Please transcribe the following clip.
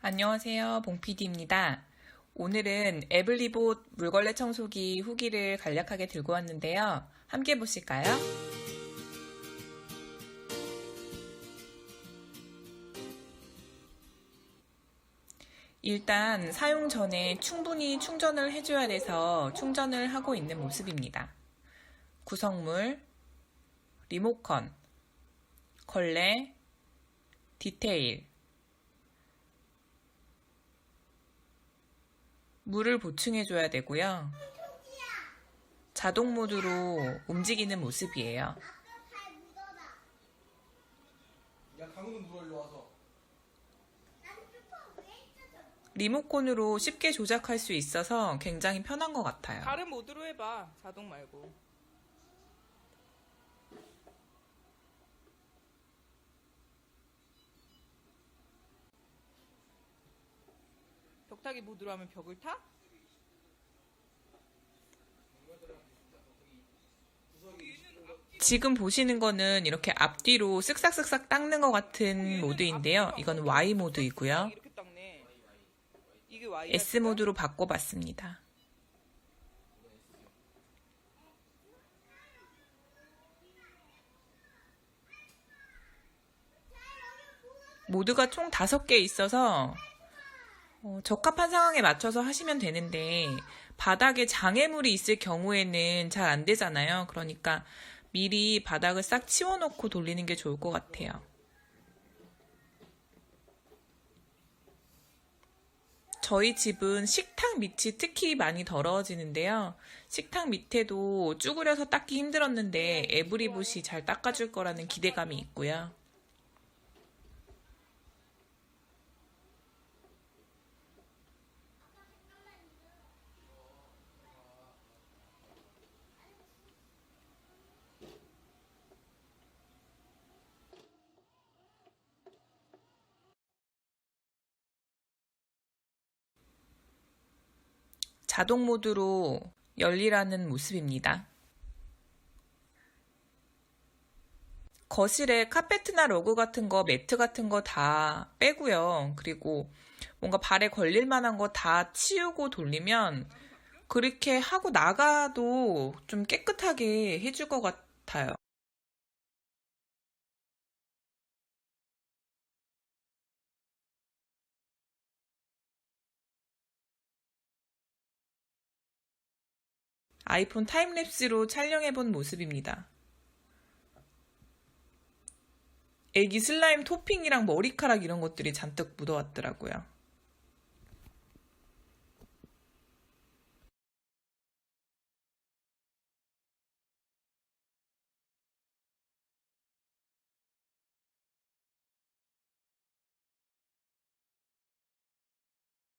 안녕하세요. 봉PD입니다. 오늘은 에블리봇 물걸레 청소기 후기를 간략하게 들고 왔는데요. 함께 보실까요? 일단 사용 전에 충분히 충전을 해줘야 돼서 충전을 하고 있는 모습입니다. 구성물, 리모컨, 걸레, 디테일, 물을 보충해 줘야 되고요. 자동 모드로 움직이는 모습이에요. 리모컨으로 쉽게 조작할 수 있어서 굉장히 편한 것 같아요. 다른 모드로 해봐. 자동 말고. 벽타기 모드로 하면 벽을 타? 지금 보시는 거는 이렇게 앞뒤로 쓱싹쓱싹 닦는 것 같은 모드인데요. 이건 Y 모드이고요. S 모드로 바꿔봤습니다. 모드가 총 5개 있어서 어, 적합한 상황에 맞춰서 하시면 되는데 바닥에 장애물이 있을 경우에는 잘 안 되잖아요. 그러니까 미리 바닥을 싹 치워놓고 돌리는 게 좋을 것 같아요. 저희 집은 식탁 밑이 특히 많이 더러워지는데요. 식탁 밑에도 쭈그려서 닦기 힘들었는데 에브리봇이 잘 닦아줄 거라는 기대감이 있고요. 자동 모드로 열리라는 모습입니다. 거실에 카페트나 러그 같은 거, 매트 같은 거 다 빼고요. 그리고 뭔가 발에 걸릴 만한 거 다 치우고 돌리면 그렇게 하고 나가도 좀 깨끗하게 해줄 것 같아요. 아이폰 타임랩스로 촬영해본 모습입니다. 애기 슬라임 토핑이랑 머리카락 이런 것들이 잔뜩 묻어왔더라고요.